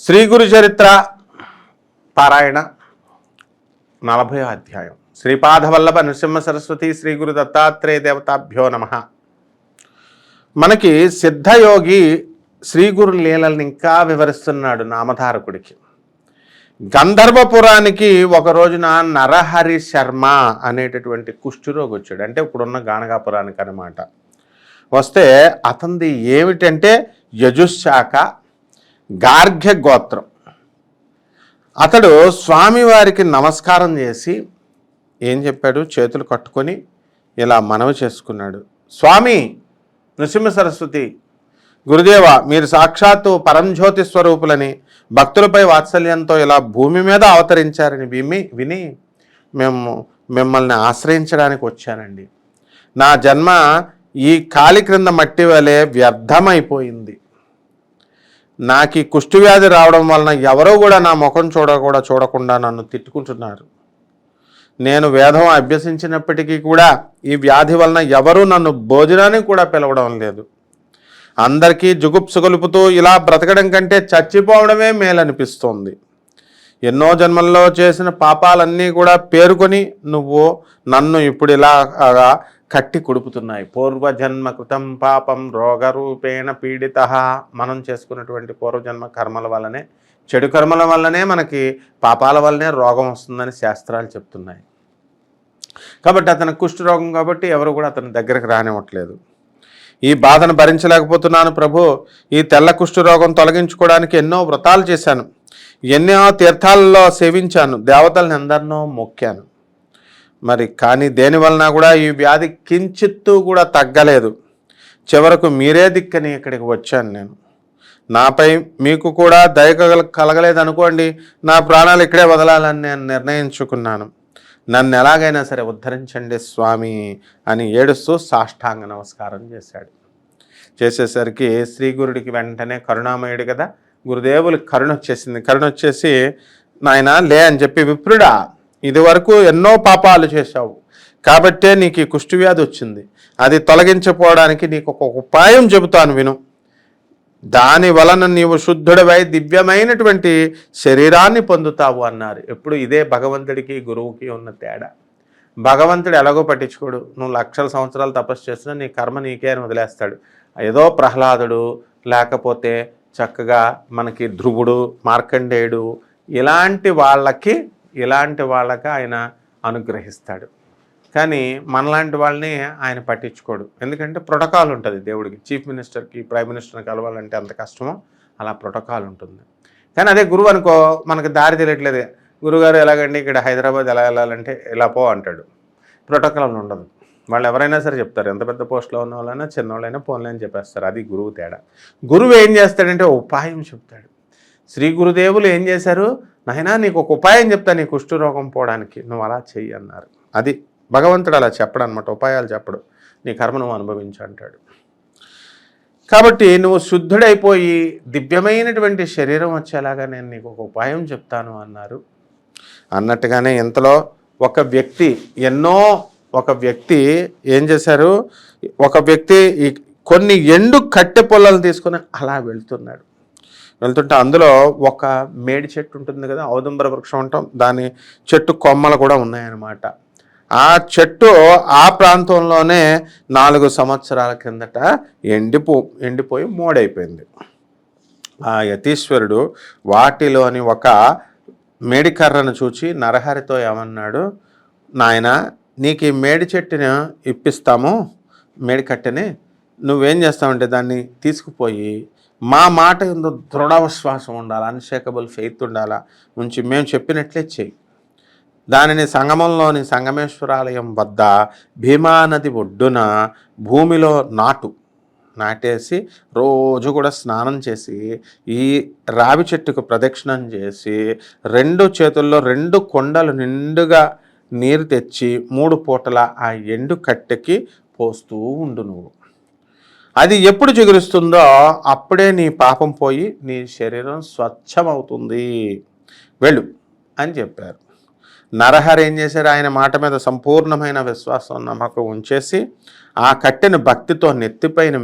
శ్రీ గురు చరిత్ర పారాయణ నలభై అధ్యాయం. శ్రీపాదవల్లభ నృసింహ సరస్వతి శ్రీ గురు దత్తాత్రేయ దేవతాభ్యో నమ. మనకి సిద్ధయోగి శ్రీ గురు లీలల్ని ఇంకా వివరిస్తున్నాడు నామధారకుడికి. గంధర్వపురానికి ఒక రోజున నరహరి శర్మ అనేటటువంటి కుష్ఠురోగి వచ్చాడు అంటే ఇప్పుడున్న గానగాపురానికి అనమాట వస్తే అతనిది ఏమిటంటే యజుశాఖ గార్ఘ్య గోత్రం అతడు స్వామివారికి నమస్కారం చేసి ఏం చెప్పాడు? చేతులు కట్టుకొని ఇలా మనవి చేసుకున్నాడు. స్వామి నృసింహ సరస్వతి గురుదేవ మీరు సాక్షాత్తు పరంజ్యోతి స్వరూపులని భక్తులపై వాత్సల్యంతో ఇలా భూమి మీద అవతరించారని విమి విని మేము మిమ్మల్ని ఆశ్రయించడానికి వచ్చానండి. నా జన్మ ఈ కాలి క్రింద మట్టి వలె వ్యర్థమైపోయింది. నాకు ఈ కుష్టి వ్యాధి రావడం వలన ఎవరో కూడా నా ముఖం చూడ కూడా చూడకుండా నన్ను తిట్టుకుంటున్నారు. నేను వేదం అభ్యసించినప్పటికీ కూడా ఈ వ్యాధి వలన ఎవరూ నన్ను భోజనానికి కూడా పిలవడం లేదు. అందరికీ జుగుప్సు కలుపుతూ ఇలా బ్రతకడం కంటే చచ్చిపోవడమే మేలనిపిస్తోంది. ఎన్నో జన్మల్లో చేసిన పాపాలన్నీ కూడా పేరుకొని నువ్వు నన్ను ఇప్పుడు ఇలా కట్టి కుడుపుతున్నాయి. పూర్వజన్మ కృతం పాపం రోగరూపేణ పీడిత మనం చేసుకున్నటువంటి పూర్వజన్మ కర్మల వల్లనే చెడు కర్మల వల్లనే మనకి పాపాల వల్లనే రోగం వస్తుందని శాస్త్రాలు చెప్తున్నాయి. కాబట్టి అతను కుష్ఠరోగం కాబట్టి ఎవరు కూడా అతని దగ్గరకు రానివ్వట్లేదు. ఈ బాధను భరించలేకపోతున్నాను ప్రభు. ఈ తెల్ల కుష్ఠరోగం తొలగించుకోవడానికి ఎన్నో వ్రతాలు చేశాను. ఎన్నో తీర్థాలలో సేవించాను. దేవతలను ఎందరినో మొక్కాను. మరి కానీ దేని వలన కూడా ఈ వ్యాధి కించిత్తు కూడా తగ్గలేదు. చివరకు మీరే దిక్కని ఇక్కడికి వచ్చాను నేను. నాపై మీకు కూడా దయ కలగలేదు అనుకోండి నా ప్రాణాలు ఇక్కడే వదలాలని నేను నిర్ణయించుకున్నాను. నన్ను ఎలాగైనా సరే ఉద్ధరించండి స్వామి అని ఏడుస్తూ సాష్టాంగ నమస్కారం చేశాడు. చేసేసరికి శ్రీ గురుడికి వెంటనే కరుణామయుడు కదా గురుదేవులు కరుణ వచ్చేసింది కరుణ వచ్చేసి నాయన లే అని చెప్పి విప్రుడా ఇదివరకు ఎన్నో పాపాలు చేశావు. కాబట్టే నీకు ఈ కుష్ఠవ్యాధి వచ్చింది. అది తొలగించపోవడానికి నీకు ఒక ఉపాయం చెబుతాను విను. దాని వలన నీవు శుద్ధుడవై దివ్యమైనటువంటి శరీరాన్ని పొందుతావు అన్నారు. ఎప్పుడు ఇదే భగవంతుడికి గురువుకి ఉన్న తేడా. భగవంతుడు ఎలాగో పట్టించుకోడు. నువ్వు లక్షల సంవత్సరాలు తపస్సు చేసినా నీ కర్మ నీకే అని వదిలేస్తాడు. ఏదో ప్రహ్లాదుడు లేకపోతే చక్కగా మనకి ధ్రువుడు మార్కండేయుడు ఇలాంటి వాళ్ళకి ఇలాంటి వాళ్ళకి ఆయన అనుగ్రహిస్తాడు. కానీ మనలాంటి వాళ్ళని ఆయన పట్టించుకోడు. ఎందుకంటే ప్రోటోకాల్ ఉంటుంది దేవుడికి. చీఫ్ మినిస్టర్కి ప్రైమ్ మినిస్టర్ని కలవాలంటే అంత కష్టమో అలా ప్రోటోకాల్ ఉంటుంది. కానీ అదే గురువు అనుకో మనకు దారి తెలియట్లేదు. గురుగారు ఎలాగండి ఇక్కడ హైదరాబాద్ ఎలా వెళ్ళాలంటే ఇలా పో అంటాడు. ప్రోటోకాల్ ఉండదు. వాళ్ళు ఎవరైనా సరే చెప్తారు. ఎంత పెద్ద పోస్ట్లో ఉన్న వాళ్ళైనా చిన్నవాళ్ళైనా ఫోన్లే అని చెప్పేస్తారు. అది గురువు తేడా. గురువు ఏం చేస్తాడంటే ఉపాయం చెప్తాడు. శ్రీ గురుదేవులు ఏం చేశారు? నాయనా నీకు ఒక ఉపాయం చెప్తా నీ కుష్ఠరోగం పోవడానికి. నువ్వు అలా చెయ్యి అన్నారు. అది భగవంతుడు అలా చెప్పడు అనమాట ఉపాయాలు చెప్పడు. నీ కర్మ నువ్వు అనుభవించు అంటాడు. కాబట్టి నువ్వు శుద్ధుడైపోయి దివ్యమైనటువంటి శరీరం వచ్చేలాగా నేను నీకు ఒక ఉపాయం చెప్తాను అన్నారు. అన్నట్టుగానే ఇంతలో ఒక వ్యక్తి ఎన్నో ఒక వ్యక్తి ఏం చేశారు? ఒక వ్యక్తి ఈ కొన్ని ఎండు కట్టె పొలాలు తీసుకొని అలా వెళ్తున్నాడు. వెళ్తుంటే అందులో ఒక మేడి చెట్టు ఉంటుంది కదా ఔదంబర వృక్షం అంటాం. దాని చెట్టు కొమ్మలు కూడా ఉన్నాయన్నమాట. ఆ చెట్టు ఆ ప్రాంతంలోనే నాలుగు సంవత్సరాల కిందట ఎండిపో ఎండిపోయి మోడైపోయింది. ఆ యతీశ్వరుడు వాటిలోని ఒక మేడికర్రను చూచి నరహరితో ఏమన్నాడు? నాయన నీకు ఈ మేడి చెట్టుని ఇప్పిస్తాము మేడి కట్టెని. నువ్వేం చేస్తావంటే దాన్ని తీసుకుపోయి మా మాట ఎందు దృఢ విశ్వాసం ఉండాలి? అన్షేకబుల్ ఫెయిత్ ఉండాలా? ఉంచి మేము చెప్పినట్లే చెయ్యి దానిని సంగమంలోని సంగమేశ్వరాలయం వద్ద భీమానది ఒడ్డున భూమిలో నాటు నాటేసి రోజు కూడా స్నానం చేసి ఈ రావి చెట్టుకు ప్రదక్షిణం చేసి రెండు చేతుల్లో రెండు కొండలు నిండుగా నీరు తెచ్చి మూడు పూటల ఆ ఎండు కట్టెకి పోస్తూ ఉండు నువ్వు. అది ఎప్పుడు చిగురిస్తుందో అప్పుడే నీ పాపం పోయి నీ శరీరం స్వచ్ఛమవుతుంది. వెళ్ళు అని చెప్పారు. నరహరి ఏం చేశారు ఆయన మాట మీద సంపూర్ణమైన విశ్వాసం నమ్మకం ఉంచేసి ఆ కట్టెను భక్తితో నెత్తిపైన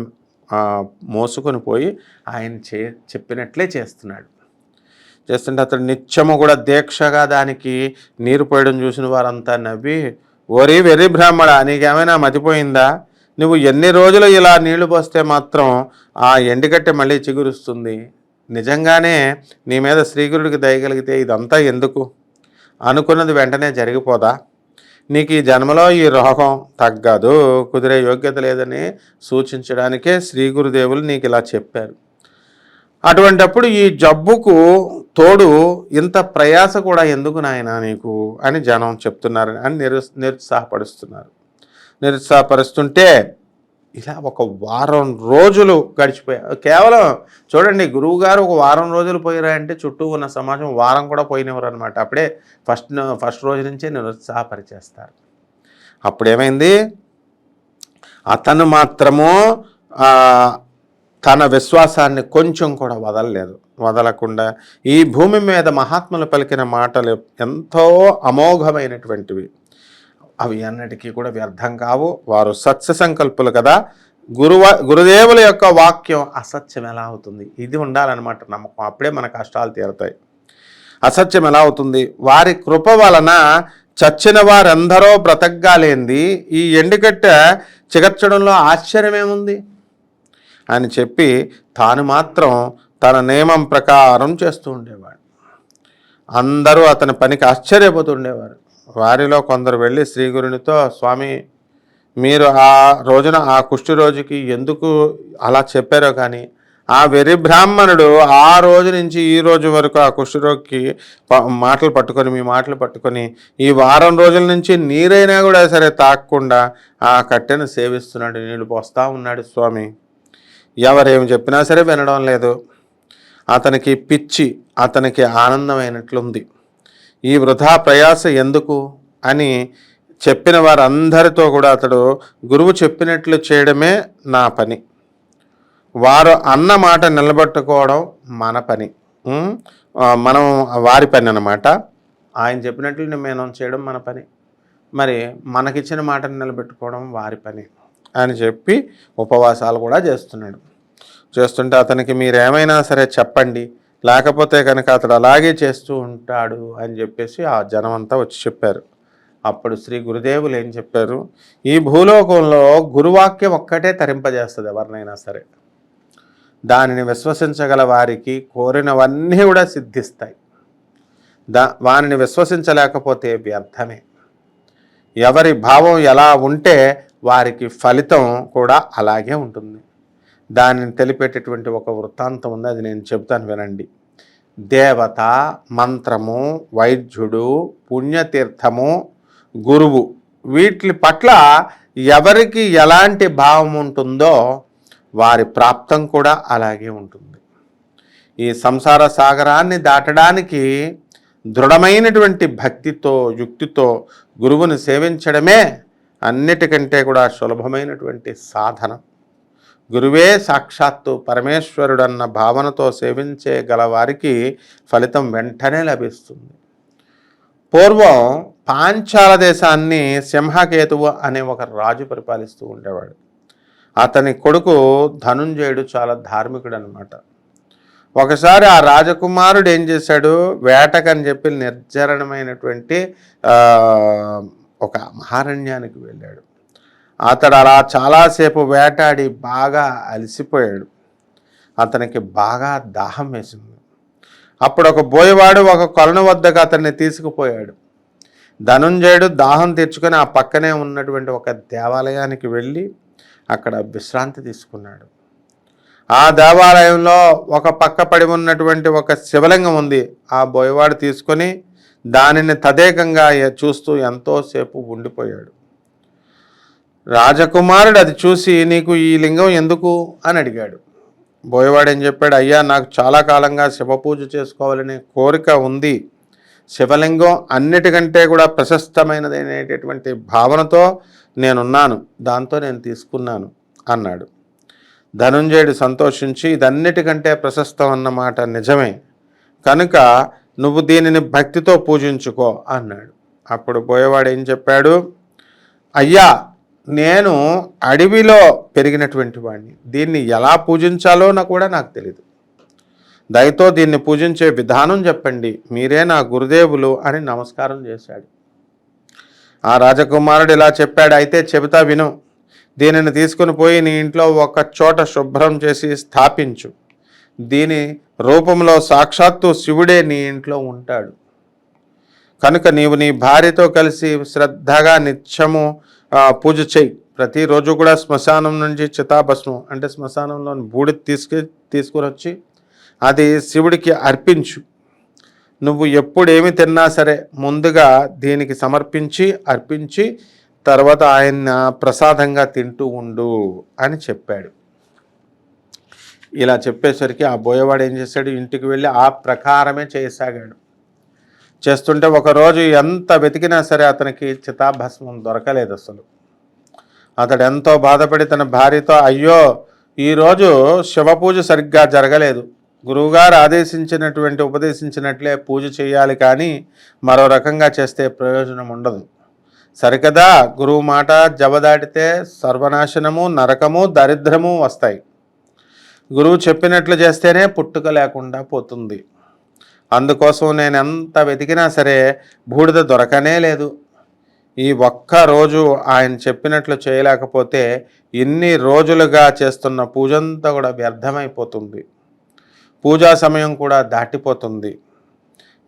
మోసుకొని పోయి ఆయన చే చెప్పినట్లే చేస్తున్నాడు. చేస్తుంటే అతడు నిత్యము కూడా దీక్షగా దానికి నీరు పోయడం చూసిన వారంతా నవ్వి ఓరి వెర్రి బ్రాహ్మణ నీకేమైనా మతిపోయిందా? నువ్వు ఎన్ని రోజులు ఇలా నీళ్ళు పోస్తే మాత్రం ఆ ఎండుగట్టె మళ్ళీ చిగురుస్తుంది? నిజంగానే నీ మీద శ్రీగురుడికి దయగలిగితే ఇదంతా ఎందుకు? అనుకున్నది వెంటనే జరిగిపోదా? నీకు ఈ జన్మలో ఈ రోగం తగ్గదు కుదిరే యోగ్యత లేదని సూచించడానికే శ్రీ గురుదేవులు నీకు ఇలా చెప్పారు. అటువంటప్పుడు ఈ జబ్బుకు తోడు ఇంత ప్రయాస కూడా ఎందుకు నాయన నీకు? అని జనం చెప్తున్నారు అని నిరు నిరుత్సాహపడుస్తున్నారు నిరుత్సాహపరుస్తుంటే ఇలా ఒక వారం రోజులు గడిచిపోయా కేవలం చూడండి గురువు గారు ఒక వారం రోజులు పోయిరాయంటే చుట్టూ ఉన్న సమాజం వారం కూడా పోయినవారు అనమాట అప్పుడే ఫస్ట్ ఫస్ట్ రోజు నుంచే నిరుత్సాహపరిచేస్తారు. అప్పుడేమైంది? అతను మాత్రము తన విశ్వాసాన్ని కొంచెం కూడా వదలలేదు. వదలకుండా ఈ భూమి మీద మహాత్ములు పలికిన మాటలు ఎంతో అమోఘమైనటువంటివి. అవి అన్నిటికీ కూడా వ్యర్థం కావు. వారు సత్య సంకల్పులు కదా. గురువ గురుదేవుల యొక్క వాక్యం అసత్యం ఎలా అవుతుంది? ఇది ఉండాలన్నమాట నమ్మకం. అప్పుడే మన కష్టాలు తీరుతాయి. అసత్యం ఎలా అవుతుంది? వారి కృప వలన చచ్చిన వారందరూ బ్రతకగాలేంది. ఈ ఎండుకట్ట చిగర్చడంలో ఆశ్చర్యమేముంది? అని చెప్పి తాను మాత్రం తన నియమం ప్రకారం చేస్తూ ఉండేవాడు. అందరూ అతని పనికి ఆశ్చర్యపోతుండేవారు వారిలో కొందరు వెళ్ళి శ్రీగురునితో స్వామి మీరు ఆ రోజున ఆ కుష్టి రోజుకి ఎందుకు అలా చెప్పారో కానీ ఆ వెరి బ్రాహ్మణుడు ఆ రోజు నుంచి ఈ రోజు వరకు ఆ కుష్ఠరోగికి మాటలు పట్టుకొని మీ మాటలు పట్టుకొని ఈ వారం రోజుల నుంచి నీరైనా కూడా సరే తాకకుండా ఆ కట్టెను సేవిస్తున్నాడు నీళ్ళు పోస్తా ఉన్నాడు స్వామి. ఎవరేమి చెప్పినా సరే వినడం లేదు. అతనికి పిచ్చి అతనికి ఆనందమైనట్లుంది ఈ వృధా ప్రయాస ఎందుకు? అని చెప్పిన వారందరితో కూడా అతడు గురువు చెప్పినట్లు చేయడమే నా పని. వారు అన్న మాట నిలబెట్టుకోవడం మన పని. మనం వారి పని అన్నమాట. ఆయన చెప్పినట్లు మేము చేయడం మన పని. మరి మనకిచ్చిన మాటను నిలబెట్టుకోవడం వారి పని అని చెప్పి ఉపవాసాలు కూడా చేస్తున్నాడు. చేస్తుంటే అతనికి మీరేమైనా సరే చెప్పండి. లేకపోతే కనుక అతడు అలాగే చేస్తూ ఉంటాడు అని చెప్పేసి ఆ జనమంతా వచ్చి చెప్పారు. అప్పుడు శ్రీ గురుదేవులు ఏం చెప్పారు? ఈ భూలోకంలో గురువాక్యం ఒక్కటే తరింపజేస్తుంది ఎవరినైనా సరే. దానిని విశ్వసించగల వారికి కోరినవన్నీ కూడా సిద్ధిస్తాయి. దా వానిని విశ్వసించలేకపోతే వ్యర్థమే. ఎవరి భావం ఎలా ఉంటే వారికి ఫలితం కూడా అలాగే ఉంటుంది. దానిని తెలిపేటటువంటి ఒక వృత్తాంతం ఉంది అది నేను చెబుతాను వినండి. దేవత మంత్రము వైద్యుడు పుణ్యతీర్థము గురువు వీటి పట్ల ఎవరికి ఎలాంటి భావం ఉంటుందో వారి ప్రాప్తం కూడా అలాగే ఉంటుంది. ఈ సంసార సాగరాన్ని దాటడానికి దృఢమైనటువంటి భక్తితో యుక్తితో గురువుని సేవించడమే అన్నిటికంటే కూడా సులభమైనటువంటి సాధనం. గురువే సాక్షాత్తు పరమేశ్వరుడన్న భావనతో సేవించే గలవారికి ఫలితం వెంటనే లభిస్తుంది. పూర్వం పాంచాల దేశాన్ని సింహకేతువు అనే ఒక రాజు పరిపాలిస్తూ ఉండేవాడు. అతని కొడుకు ధనుంజయుడు చాలా ధార్మికుడు అనమాట ఒకసారి ఆ రాజకుమారుడు ఏం చేశాడు? వేటకని చెప్పి నిర్జరణమైనటువంటి ఒక మహారణ్యానికి వెళ్ళాడు. అతడు అలా చాలాసేపు వేటాడి బాగా అలసిపోయాడు. అతనికి బాగా దాహం వేసింది. అప్పుడు ఒక బోయవాడు ఒక కొలను వద్దకు అతన్ని తీసుకుపోయాడు. ధనుంజయుడు దాహం తెచ్చుకొని ఆ పక్కనే ఉన్నటువంటి ఒక దేవాలయానికి వెళ్ళి అక్కడ విశ్రాంతి తీసుకున్నాడు. ఆ దేవాలయంలో ఒక పక్క పడి ఉన్నటువంటి ఒక శివలింగం ఉంది. ఆ బోయవాడు తీసుకొని దానిని తదేకంగా చూస్తూ ఎంతోసేపు ఉండిపోయాడు. రాజకుమారుడు అది చూసి నీకు ఈ లింగం ఎందుకు అని అడిగాడు. బోయవాడు ఏం చెప్పాడు అయ్యా నాకు చాలా కాలంగా శివ పూజ చేసుకోవాలనే కోరిక ఉంది. శివలింగం అన్నిటికంటే కూడా ప్రశస్తమైనది అనేటటువంటి భావనతో నేనున్నాను దాంతో నేను తీసుకున్నాను అన్నాడు. ధనుంజయుడు సంతోషించి ఇదన్నిటికంటే ప్రశస్తం అన్నమాట నిజమే. కనుక నువ్వు దీనిని భక్తితో పూజించుకో అన్నాడు. అప్పుడు బోయవాడు ఏం చెప్పాడు అయ్యా నేను అడవిలో పెరిగినటువంటి వాడిని దీన్ని ఎలా పూజించాలో నాకు కూడా నాకు తెలియదు దయతో దీన్ని పూజించే విధానం చెప్పండి. మీరే నా గురుదేవులు అని నమస్కారం చేశాడు. ఆ రాజకుమారుడు ఇలా చెప్పాడు అయితే చెబుతా విను. దీనిని తీసుకుని పోయి నీ ఇంట్లో ఒక చోట శుభ్రం చేసి స్థాపించు. దీని రూపంలో సాక్షాత్తు శివుడే నీ ఇంట్లో ఉంటాడు. కనుక నీవు నీ భార్యతో కలిసి శ్రద్ధగా నిత్యము పూజ చేయి. ప్రతిరోజు కూడా శ్మశానం నుంచి చితాభస్మం అంటే శ్మశానంలోని బూడి తీసుకు తీసుకుని వచ్చి అది శివుడికి అర్పించు. నువ్వు ఎప్పుడేమి తిన్నా సరే ముందుగా దీనికి సమర్పించి అర్పించి తర్వాత ఆయన ప్రసాదంగా తింటూ ఉండు అని చెప్పాడు. ఇలా చెప్పేసరికి ఆ బోయవాడు ఏం చేశాడు? ఇంటికి వెళ్ళి ఆ ప్రకారమే చేయసాగాడు చేస్తుంటే ఒకరోజు ఎంత వెతికినా సరే అతనికి చితాభస్మం దొరకలేదు అసలు. అతడు ఎంతో బాధపడి తన భార్యతో అయ్యో ఈరోజు శివపూజ సరిగ్గా జరగలేదు. గురువుగారు ఆదేశించినటువంటి ఉపదేశించినట్లే పూజ చేయాలి కానీ మరో రకంగా చేస్తే ప్రయోజనం ఉండదు. సరికదా గురువు మాట జవదాటితే సర్వనాశనము నరకము దరిద్రము వస్తాయి. గురువు చెప్పినట్లు చేస్తేనే పుట్టుక లేకుండా పోతుంది. అందుకోసం నేను ఎంత వెతికినా సరే బూడిద దొరకనే లేదు. ఈ ఒక్క రోజు ఆయన చెప్పినట్లు చేయలేకపోతే ఇన్ని రోజులుగా చేస్తున్న పూజంతా కూడా వ్యర్థమైపోతుంది. పూజా సమయం కూడా దాటిపోతుంది.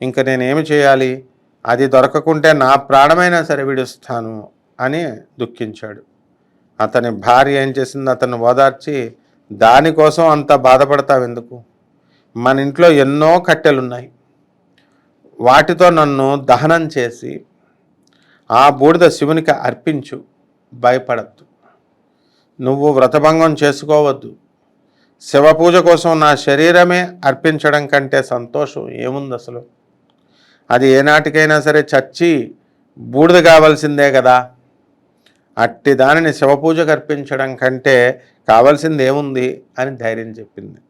ఇంక నేనేమి చేయాలి? అది దొరకకుంటే నా ప్రాణమైనా సరే విడుస్తాను అని దుఃఖించాడు. అతని భార్య ఏం చేసింది? అతను ఓదార్చి దానికోసం అంత బాధపడతావు ఎందుకు మన ఇంట్లో ఎన్నో కట్టెలున్నాయి. వాటితో నన్ను దహనం చేసి ఆ బూడిద శివునికి అర్పించు భయపడద్దు. నువ్వు వ్రతభంగం చేసుకోవద్దు. శివ పూజ కోసం నా శరీరమే అర్పించడం కంటే సంతోషం ఏముంది అసలు అది ఏనాటికైనా సరే చచ్చి బూడిద కావాల్సిందే కదా? అట్టి దానిని శివ పూజకు అర్పించడం కంటే కావాల్సింది ఏముంది అని ధైర్యం చెప్పింది.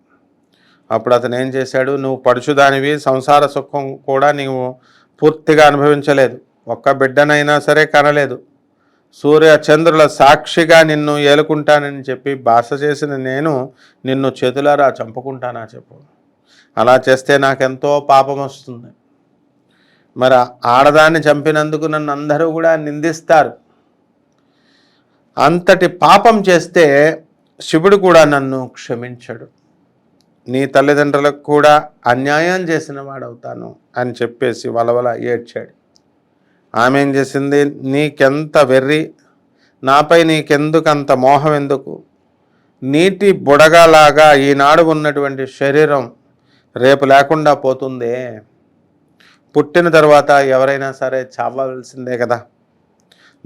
అప్పుడు అతను ఏం చేశాడు? నువ్వు పడుచుదానివి సంసార సుఖం కూడా నీవు పూర్తిగా అనుభవించలేదు. ఒక్క బిడ్డనైనా సరే కనలేదు. సూర్య చంద్రుల సాక్షిగా నిన్ను ఏలుకుంటానని చెప్పి బాస చేసిన నేను నిన్ను చేతులారా చంపుకుంటానా చెప్పు. అలా చేస్తే నాకెంతో పాపం వస్తుంది. మరి ఆడదాన్ని చంపినందుకు నన్ను అందరూ కూడా నిందిస్తారు. అంతటి పాపం చేస్తే శివుడు కూడా నన్ను క్షమించడు. నీ తల్లిదండ్రులకు కూడా అన్యాయం చేసిన వాడవుతాను అని చెప్పేసి వలవల ఏడ్చాడు. ఆమె ఏం చేసింది? నీకెంత వెర్రి నాపై నీకెందుకు అంత మోహం ఎందుకు? నీటి బుడగలాగా ఈనాడు ఉన్నటువంటి శరీరం రేపు లేకుండా పోతుందే. పుట్టిన తర్వాత ఎవరైనా సరే చావవలసిందే కదా.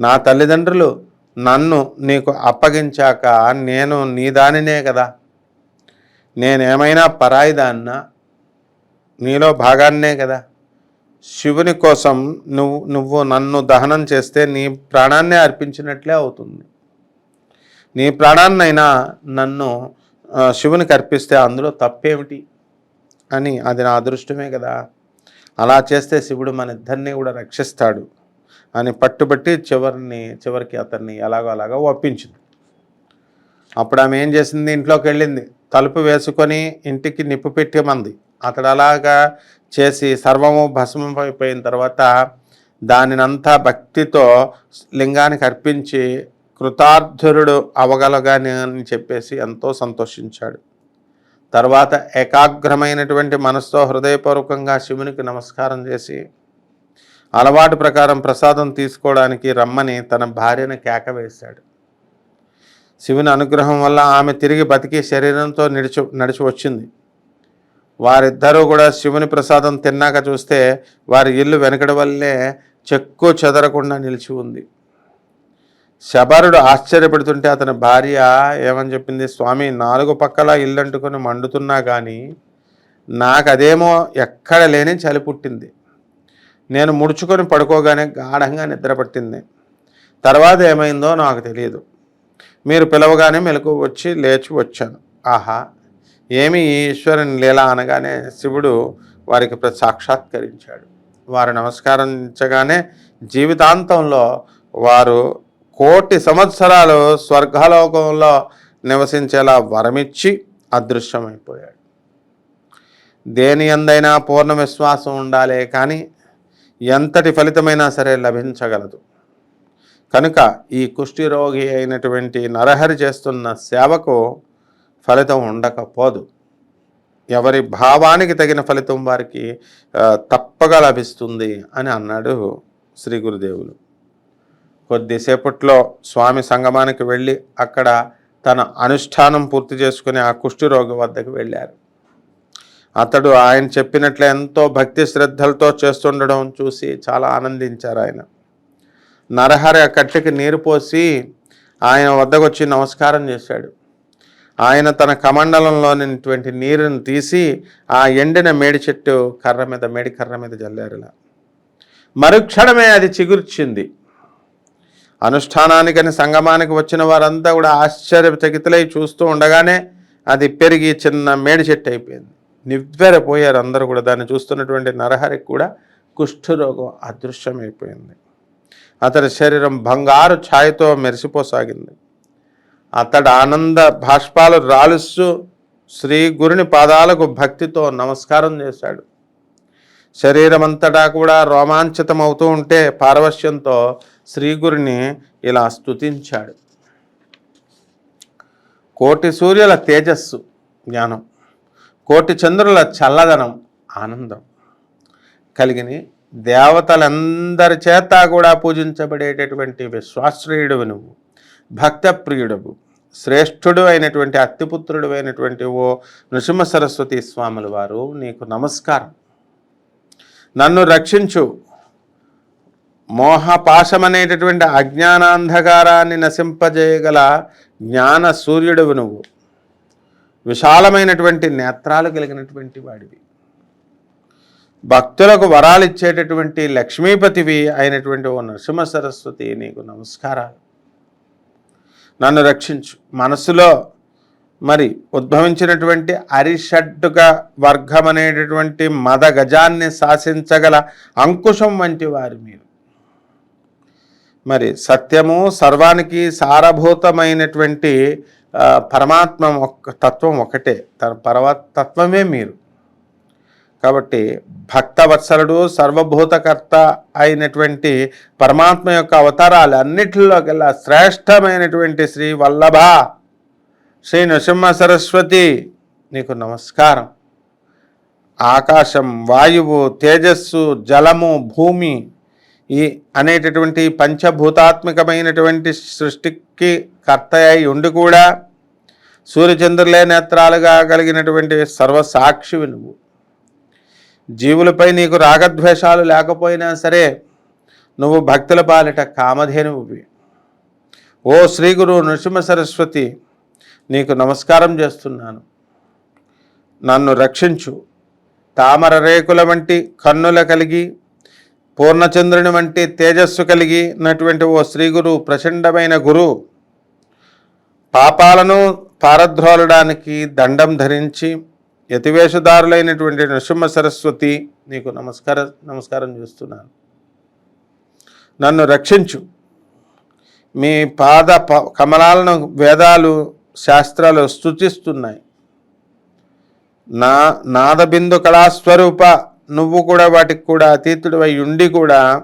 నా తల్లిదండ్రులు నన్ను నీకు అప్పగించాక నేను నీ దానినే కదా. నేనేమైనా పరాయిదాన్నా? నీలో భాగాన్నే కదా. శివుని కోసం నువ్వు నువ్వు నన్ను దహనం చేస్తే నీ ప్రాణాన్నే అర్పించినట్లే అవుతుంది. నీ ప్రాణాన్నైనా నన్ను శివునికి అర్పిస్తే అందులో తప్పేమిటి? అని అది నా అదృష్టమే కదా. అలా చేస్తే శివుడు మన ఇద్దరిని కూడా రక్షిస్తాడు అని పట్టుబట్టి చివరిని చివరికి అతన్ని ఎలాగో అలాగో ఒప్పించింది. అప్పుడు ఆమె ఏం చేసింది? ఇంట్లోకి వెళ్ళింది తలుపు వేసుకొని ఇంటికి నిప్పు పెట్టమంది. అతడు అలాగా చేసి సర్వము భస్మం అయిపోయిన తర్వాత దానినంతా భక్తితో లింగానికి అర్పించి కృతార్థురుడు అవగలగాని అని చెప్పేసి ఎంతో సంతోషించాడు. తర్వాత ఏకాగ్రమైనటువంటి మనసుతో హృదయపూర్వకంగా శివునికి నమస్కారం చేసి అలవాటు ప్రకారం ప్రసాదం తీసుకోవడానికి రమ్మని తన భార్యను కేక వేశాడు శివుని అనుగ్రహం వల్ల ఆమె తిరిగి బతికి శరీరంతో నడిచి నడిచి వచ్చింది. వారిద్దరూ కూడా శివుని ప్రసాదం తిన్నాక చూస్తే వారి ఇల్లు వెనకడి వల్లే చెక్కు చెదరకుండా నిలిచి ఉంది. శబరుడు ఆశ్చర్యపడుతుంటే అతని భార్య ఏమని చెప్పింది స్వామి నాలుగు పక్కల ఇల్లు అంటుకొని మండుతున్నా కానీ నాకు అదేమో ఎక్కడ లేని చలి పుట్టింది. నేను ముడుచుకొని పడుకోగానే గాఢంగా నిద్ర పట్టింది. తర్వాత ఏమైందో నాకు తెలియదు. మీరు పిలవగానే మెలకు వచ్చి లేచి వచ్చాను. ఆహా ఏమి ఈశ్వరుని లీల అనగానే శివుడు వారికి ప్ర- సాక్షాత్కరించాడు. వారు నమస్కరించగానే జీవితాంతంలో వారు కోటి సంవత్సరాలు స్వర్గలోకంలో నివసించేలా వరమిచ్చి అదృశ్యమైపోయాడు. దేని ఎందైనా పూర్ణ విశ్వాసం ఉండాలి కానీ ఎంతటి ఫలితమైనా సరే లభించగలదు. కనుక ఈ కుష్ఠిరోగి అయినటువంటి నరహరి చేస్తున్న సేవకు ఫలితం ఉండకపోదు. ఎవరి భావానికి తగిన ఫలితం వారికి తప్పగా లభిస్తుంది అని అన్నాడు శ్రీ గురుదేవులు. కొద్దిసేపట్లో స్వామి సంగమానికి వెళ్ళి అక్కడ తన అనుష్ఠానం పూర్తి చేసుకుని ఆ కుష్ఠిరోగి వద్దకు వెళ్ళారు. అతడు ఆయన చెప్పినట్లు ఎంతో భక్తి శ్రద్ధలతో చేస్తుండడం చూసి చాలా ఆనందించారు ఆయన. నరహరి ఆ కట్టెకి నీరు పోసి ఆయన వద్దకు వచ్చి నమస్కారం చేశాడు. ఆయన తన కమండలంలోనిటువంటి నీరుని తీసి ఆ ఎండిన మేడి చెట్టు కర్ర మీద మేడి కర్ర మీద జల్లారులా మరుక్షణమే అది చిగుర్చింది. అనుష్ఠానానికని సంగమానికి వచ్చిన వారంతా కూడా ఆశ్చర్యచకితులై చూస్తూ ఉండగానే అది పెరిగి చిన్న మేడి చెట్టు అయిపోయింది. నివ్వెరపోయారు అందరూ కూడా. దాన్ని చూస్తున్నటువంటి నరహరికి కూడా కుష్ఠరోగం అదృశ్యమైపోయింది. అతడి శరీరం బంగారు ఛాయతో మెరిసిపోసాగింది. అతడు ఆనంద భాష్పాలు రాలుస్తూ శ్రీ గురుని పాదాలకు భక్తితో నమస్కారం చేశాడు. శరీరమంతటా కూడా రోమాంచితమవుతూ ఉంటే పారవశ్యంతో శ్రీగురిని ఇలా స్తుతించాడు. కోటి సూర్యుల తేజస్సు జ్ఞానం కోటి చంద్రుల చల్లదనం ఆనందం కలిగిని దేవతలందరి చేత కూడా పూజించబడేటటువంటి విశ్వాశ్రయుడువు నువ్వు. భక్తప్రియుడవు. శ్రేష్ఠుడు అయినటువంటి అత్తిపుత్రుడు అయినటువంటి ఓ నృసింహ సరస్వతి స్వాముల వారు నీకు నమస్కారం. నన్ను రక్షించు. మోహపాశమనేటటువంటి అజ్ఞానాంధకారాన్ని నశింపజేయగల జ్ఞాన సూర్యుడువు నువ్వు. విశాలమైనటువంటి నేత్రాలు కలిగినటువంటి వాడివి. భక్తులకు వరాలు ఇచ్చేటటువంటి లక్ష్మీపతివి అయినటువంటి ఓ నరసింహ సరస్వతి నీకు నమస్కారాలు. నన్ను రక్షించు. మనసులో మరి ఉద్భవించినటువంటి అరిషడ్డుక వర్గం అనేటటువంటి మద గజాన్ని శాసించగల అంకుశం వంటి వారు మీరు. మరి సత్యము సర్వానికి సారభూతమైనటువంటి పరమాత్మ తత్వం ఒకటే. తన పరమ తత్వమే మీరు. కాబట్టి భక్తవత్సలుడు సర్వభూతకర్త అయినటువంటి పరమాత్మ యొక్క అవతారాలు అన్నిటిలోకెల్లా శ్రేష్టమైనటువంటి శ్రీ వల్లభ శ్రీ నృసింహ సరస్వతి నీకు నమస్కారం. ఆకాశం వాయువు తేజస్సు జలము భూమి ఈ అనేటటువంటి పంచభూతాత్మకమైనటువంటి సృష్టికి కర్త అయి ఉండి కూడా సూర్యచంద్రులే నేత్రాలుగా కలిగినటువంటి సర్వసాక్షివి నువ్వు. జీవులపై నీకు రాగద్వేషాలు లేకపోయినా సరే నువ్వు భక్తుల పాలిట కామధేనువి ఓ శ్రీ గురు నృసింహ సరస్వతి నీకు నమస్కారం చేస్తున్నాను. నన్ను రక్షించు. తామర రేకుల వంటి కన్నుల కలిగి పూర్ణచంద్రుని వంటి తేజస్సు కలిగినటువంటి ఓ శ్రీ గురు ప్రచండమైన గురు పాపాలను పారద్రోలడానికి దండం ధరించి యతివేషదారులైనటువంటి నృసింహ సరస్వతి నీకు నమస్కార నమస్కారం చేస్తున్నాను. నన్ను రక్షించు. మీ పాద ప- కమలాలను వేదాలు శాస్త్రాలు స్థుతిస్తున్నాయి నా నాదబిందు కళాస్వరూప నువ్వు కూడా వాటికి కూడా అతీతుడు ఉండి కూడా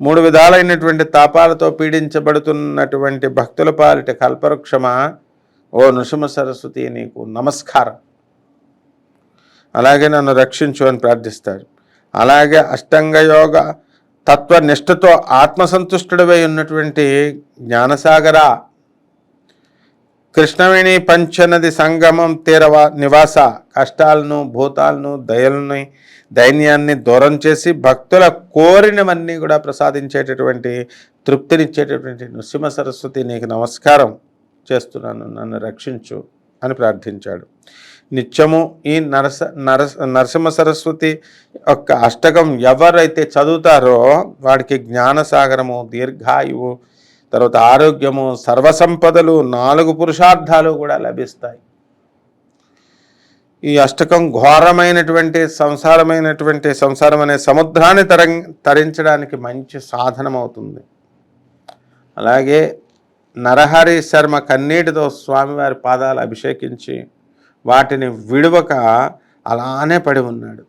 మూడు విధాలైనటువంటి తాపాలతో పీడించబడుతున్నటువంటి భక్తుల పాలిట కల్పవృక్షమా? ఓ నృసింహ సరస్వతి నీకు నమస్కారం. అలాగే నన్ను రక్షించు అని ప్రార్థిస్తారు. అలాగే అష్టంగ యోగ తత్వనిష్టతో ఆత్మసంతుష్టుడవై ఉన్నటువంటి జ్ఞానసాగర కృష్ణవేణి పంచనది సంగమం తీరవ నివాస కష్టాలను భూతాలను దయలని దైన్యాన్ని దూరం చేసి భక్తుల కోరినవన్నీ కూడా ప్రసాదించేటటువంటి తృప్తినిచ్చేటటువంటి నృసింహ సరస్వతి నీకు నమస్కారం చేస్తున్నాను. నన్ను రక్షించు. అని ప్రార్థించాడు. నిత్యము ఈ నరస నరస నరసింహ సరస్వతి యొక్క అష్టకం ఎవరైతే చదువుతారో వాడికి జ్ఞానసాగరము దీర్ఘాయువు తర్వాత ఆరోగ్యము సర్వసంపదలు నాలుగు పురుషార్థాలు కూడా లభిస్తాయి. ఈ అష్టకం ఘోరమైనటువంటి సంసారమైనటువంటి సంసారం అనే సముద్రాన్ని తరం తరించడానికి మంచి సాధనం అవుతుంది అలాగే నరహరి శర్మ కన్నీటితో స్వామివారి పాదాలు అభిషేకించి వాటిని విడువక అలానే పడి ఉన్నాడు.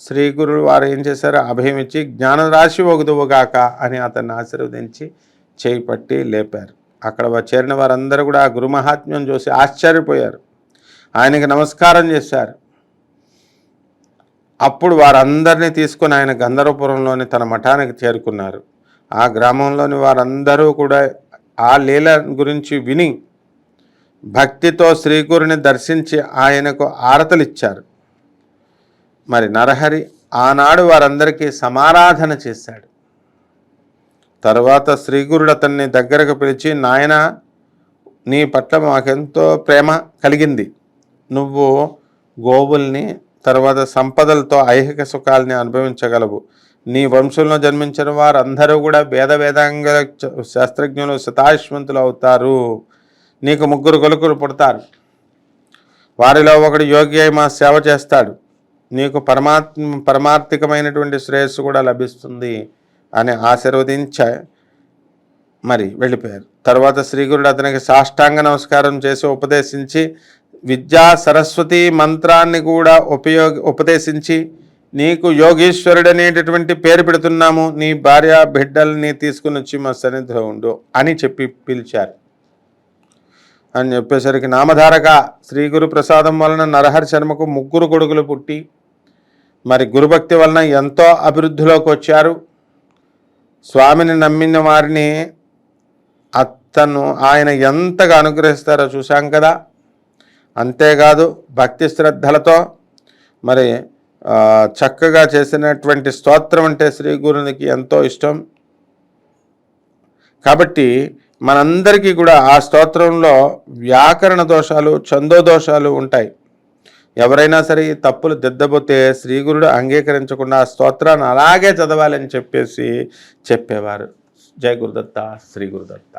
శ్రీ గురువు వారు ఏం చేశారు? అభయం ఇచ్చి జ్ఞానరాశి ఒగుదువుగాక అని అతన్ని ఆశీర్వదించి చేయి పట్టి లేపారు. అక్కడ చేరిన వారందరూ కూడా ఆ గురుమహాత్మ్యం చూసి ఆశ్చర్యపోయారు. ఆయనకి నమస్కారం చేశారు. అప్పుడు వారందరినీ తీసుకుని ఆయన గంధర్వపురంలోని తన మఠానికి చేరుకున్నారు. ఆ గ్రామంలోని వారందరూ కూడా ఆ లీల గురించి విని భక్తితో శ్రీగురుని దర్శించి ఆయనకు ఆరతలిచ్చారు. మరి నరహరి ఆనాడు వారందరికీ సమారాధన చేశాడు. తర్వాత శ్రీగురుడు అతన్ని దగ్గరకు పిలిచి నాయన నీ పట్ల మాకెంతో ప్రేమ కలిగింది. నువ్వు గోవుల్ని తర్వాత సంపదలతో ఐహిక సుఖాలని అనుభవించగలవు. నీ వంశంలో జన్మించిన వారందరూ కూడా వేద వేదాంగ చ- శాస్త్రజ్ఞులు శతాశ్వంతులు అవుతారు. నీకు ముగ్గురు కొలుకులు పుడతారు. వారిలో ఒకడు యోగి అయి మా సేవ చేస్తాడు. నీకు పరమాత్మ పరమార్థికమైనటువంటి శ్రేయస్సు కూడా లభిస్తుంది అని ఆశీర్వదించ మరి వెళ్ళిపోయారు. తర్వాత శ్రీగురుడు అతనికి సాష్టాంగ నమస్కారం చేసి ఉపదేశించి విద్యా సరస్వతి మంత్రాన్ని కూడా ఉపయోగ ఉపదేశించి నీకు యోగీశ్వరుడు అనేటటువంటి పేరు పెడుతున్నాము నీ భార్య బిడ్డల్ని తీసుకుని వచ్చి మా సన్నిధిలో ఉండు అని చెప్పి పిలిచారు. అని చెప్పేసరికి నామధారక శ్రీ గురు ప్రసాదం వలన నరహరి శర్మకు ముగ్గురు కొడుకులు పుట్టి మరి గురుభక్తి వలన ఎంతో అభివృద్ధిలోకి వచ్చారు. స్వామిని నమ్మిన వారిని అతను ఆయన ఎంతగా అనుగ్రహిస్తారో చూశాం కదా. అంతేకాదు భక్తి శ్రద్ధలతో మరి చక్కగా చేసినటువంటి స్తోత్రం అంటే శ్రీ గురునికి ఎంతో ఇష్టం. కాబట్టి మనందరికీ కూడా ఆ స్తోత్రంలో వ్యాకరణ దోషాలు ఛందో దోషాలు ఉంటాయి. ఎవరైనా సరే ఈ తప్పులు దిద్దబోతే శ్రీగురుడు అంగీకరించకుండా ఆ స్తోత్రాన్ని అలాగే చదవాలని చెప్పేసి చెప్పేవారు. జై గురుదత్త శ్రీ గురుదత్త.